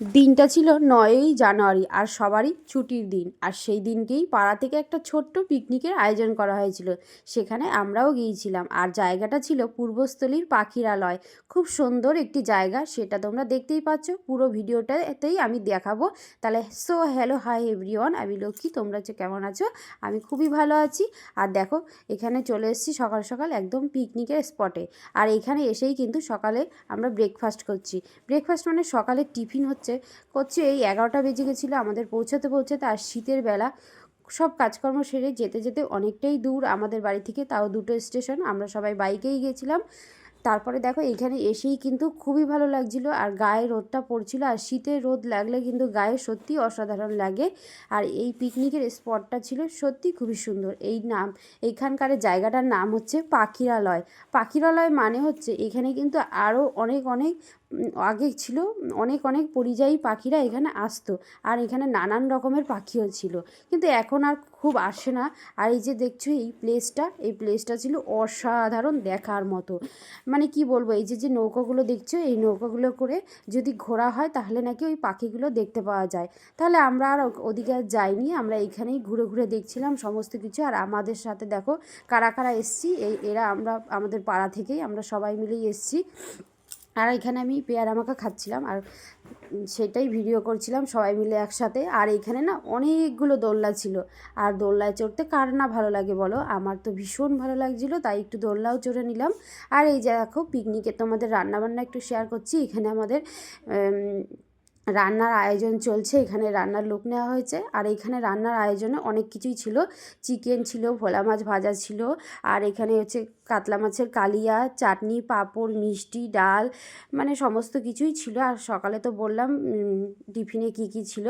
দিনটা ছিল নয়ই জানুয়ারি আর সবারই ছুটির দিন। আর সেই দিনকেই পাড়া থেকে একটা ছোট্ট পিকনিকের আয়োজন করা হয়েছিল। সেখানে আমরাও গিয়েছিলাম। আর জায়গাটা ছিল পূর্বস্থলীর পাখিরালয়। খুব সুন্দর একটি জায়গা, সেটা তোমরা দেখতেই পাচ্ছ। পুরো ভিডিওটাতেই আমি দেখাবো। তাহলে সো হ্যালো, হাই এভরিওয়ান, আমি লক্ষ্মী, তোমরা হচ্ছে কেমন আছো? আমি খুবই ভালো আছি। আর দেখো, এখানে চলে এসেছি সকাল সকাল একদম পিকনিকের স্পটে। আর এখানে এসেই কিন্তু সকালে আমরা ব্রেকফাস্ট করছি। ব্রেকফাস্ট মানে সকালে টিফিন হচ্ছে করছি এই এগারোটা বেজে গেছিল, আমাদের পৌঁছাতে পৌঁছাতে আর শীতের বেলা সব কাজকর্ম সেরে যেতে যেতে অনেকটাই দূর আমাদের বাড়ি থেকে, তাও দুটো স্টেশন, আমরা সবাই বাইকেই গিয়েছিলাম তারপরে দেখো এখানে এসেই কিন্তু খুবই ভালো লাগছিল আর গায়ে রোদটা পড়ছিল আর শীতের রোদ লাগলে কিন্তু গায়ে সত্যি অসাধারণ লাগে। আর এই পিকনিকের স্পটটা ছিল সত্যি খুবই সুন্দর। এই নাম এইখানকার জায়গাটার নাম হচ্ছে পাখিরালয়। পাখিরালয় মানে হচ্ছে এখানে কিন্তু আরও অনেক অনেক আগে ছিল, অনেক অনেক পরিযায়ী পাখিরা এখানে আসতো। আর এখানে নানান রকমের পাখিও ছিল। কিন্তু এখন আর খুব আসে না। আর এই যে দেখছ, এই প্লেসটা এই প্লেসটা ছিল অসাধারণ দেখার মতো। মানে কি বলব, এই যে যে নৌকাগুলো দেখছ, এই নৌকাগুলো করে যদি ঘোরা হয়, তাহলে নাকি ওই পাখিগুলো দেখতে পাওয়া যায়। তাহলে আমরা আর ওদিকে আর যাইনি। আমরা এইখানেই ঘুরে ঘুরে দেখছিলাম সমস্ত কিছু। আর আমাদের সাথে দেখো, কারা কারা এসছি এই এরা আমরা, আমাদের পাড়া থেকেই আমরা সবাই মিলেই এসছি। আর এখানে আমি পেয়ারা মাখা খাচ্ছিলাম আর সেটাই ভিডিও করছিলাম সবাই মিলে একসাথে। আর এখানে না অনেকগুলো দোলনা ছিল। আর দোলনায় চড়তে কার না ভালো লাগে বলো? আমার তো ভীষণ ভালো লাগছিল, তাই একটু দোলনাও চড়ে নিলাম। আর এই যে দেখো পিকনিকে তোমাদের রান্নাবান্না একটু শেয়ার করছি। এখানে আমাদের রান্নার আয়োজন চলছে, এখানে রান্নার লোক নেওয়া হয়েছে। আর এখানে রান্নার আয়োজনে অনেক কিছুই ছিল। চিকেন ছিল, ভোলা মাছ ভাজা ছিল, আর এখানে হচ্ছে কাতলা মাছের কালিয়া, চাটনি, পাঁপড়, মিষ্টি, ডাল মানে সমস্ত কিছুই ছিল। আর সকালে তো বললাম টিফিনে কী কী ছিল।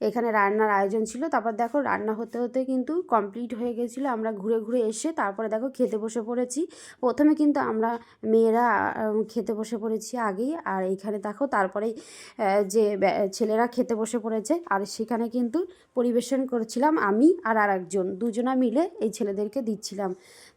এখানে রান্নার আয়োজন ছিল। তারপর দেখো রান্না হতে হতে কিন্তু কমপ্লিট হয়ে গেছিল। আমরা ঘুরে ঘুরে এসে তারপরে দেখো খেতে বসে পড়েছি। প্রথমে কিন্তু আমরা মেয়েরা খেতে বসে পড়েছি আগেই। আর এইখানে দেখো তারপরে যে ছেলেরা খেতে বসে পড়েছে, আর সেখানে কিন্তু পরিবেশন করছিলাম আমি আর আর একজন দুজনা মিলে এই ছেলেদেরকে দিচ্ছিলাম।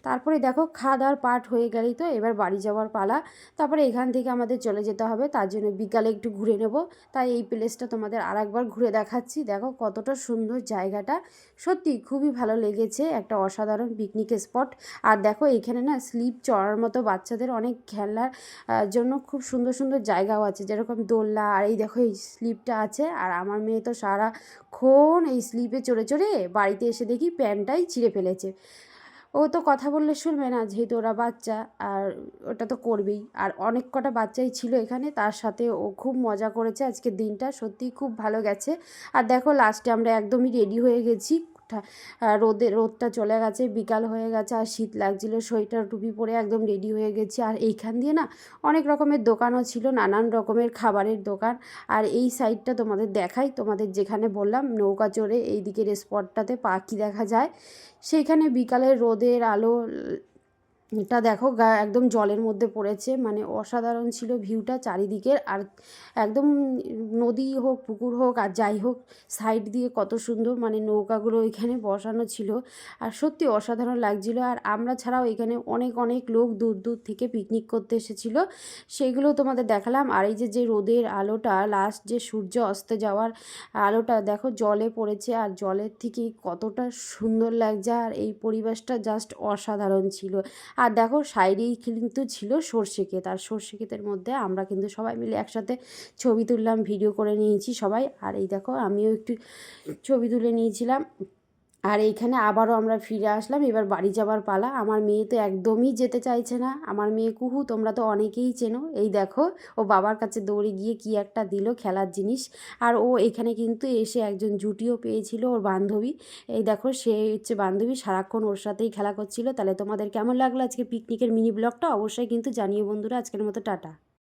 তারপরে দেখো খাওয়া দাওয়ার পাঠ হয়ে গেলেই তো এবার বাড়ি যাওয়ার পালা। তারপরে এখান থেকে আমাদের চলে যেতে হবে। তার জন্য বিকালে একটু ঘুরে নেব। তাই এই প্লেসটা তোমাদের আর একবার ঘুরে দেখাচ্ছি। দেখো কতটা সুন্দর জায়গাটা। সত্যি খুবই ভালো লেগেছে একটা অসাধারণ পিকনিক স্পট আর দেখো এখানে না স্লিপ চড়ার মতো বাচ্চাদের অনেক খেলার জন্য খুব সুন্দর সুন্দর জায়গাও আছে। যেরকম দোলনা আর এই দেখো এই স্লিপটা আছে। আর আমার মেয়ে তো সারাক্ষণ এই স্লিপে চড়ে চড়ে বাড়িতে এসে দেখি প্যান্টটাই ছিঁড়ে ফেলেছে। ও তো কথা বললে শুনবে না, যেহেতু ওরা বাচ্চা, আর ওটা তো করবেই। আর অনেক কটা বাচ্চাই ছিল এখানে, তার সাথে ও খুব মজা করেছে আজকের দিনটা, সত্যিই খুব ভালো গেছে। আর দেখো লাস্টে আমরা একদমই রেডি হয়ে গেছি। রোদে, রোদটা চলে গেছে, বিকাল হয়ে গেছে, আর শীত লাগছিল, সোয়েটার, টুপি পরে একদম রেডি হয়ে গেছি। আর এইখান দিয়ে না অনেক রকমের দোকানও ছিল, নানান রকমের খাবারের দোকান। আর এই সাইডটা তোমাদের দেখাই, তোমাদের যেখানে বললাম, নৌকা চড়ে এই দিকের স্পটটাতে পাখি দেখা যায়। সেইখানে বিকালের রোদের আলো এটা দেখো একদম জলের মধ্যে পড়েছে মানে অসাধারণ ছিল ভিউটা চারিদিকের। আর একদম নদী হোক, পুকুর হোক, আর যাই হোক সাইড দিয়ে কত সুন্দর মানে নৌকাগুলো এখানে বসানো ছিল। আর সত্যি অসাধারণ লাগছিল। আর আমরা ছাড়াও এখানে অনেক অনেক লোক দূর দূর থেকে পিকনিক করতে এসেছিল। সেইগুলো তোমাদের দেখালাম। আর এই যে যে রোদের আলোটা লাস্ট যে সূর্য অস্তে যাওয়ার আলোটা, দেখো জলে পড়েছে। আর জলের থেকে কতটা সুন্দর লাগছে। আর এই পরিবেশটা জাস্ট অসাধারণ ছিল। আর দেখো সাইডেই কিন্তু ছিল সর্ষে ক্ষেত আর সর্ষে ক্ষেতের মধ্যে আমরা কিন্তু সবাই মিলে একসাথে ছবি তুললাম ভিডিও করে নিয়েছি সবাই। আর এই দেখো আমিও একটু ছবি তুলে নিয়েছিলাম। আর এইখানে আবারও আমরা ফিরে আসলাম, এবার বাড়ি যাবার পালা। আমার মেয়ে তো একদমই যেতে চাইছে না। আমার মেয়ে কুহু, তোমরা তো অনেকেই চেনো। এই দেখো, ও বাবার কাছে দৌড়ে গিয়ে কি একটা দিল খেলার জিনিস। আর ও এখানে কিন্তু এসে একজন জুটিও পেয়েছিল ওর বান্ধবী। এই দেখো, সে হচ্ছে বান্ধবী। সারাক্ষণ ওর সাথেই খেলা করছিল। তাহলে তোমাদের কেমন লাগল আজকে পিকনিকের মিনি ব্লগটা অবশ্যই কিন্তু জানিও বন্ধুরা। আজকের মতো টাটা।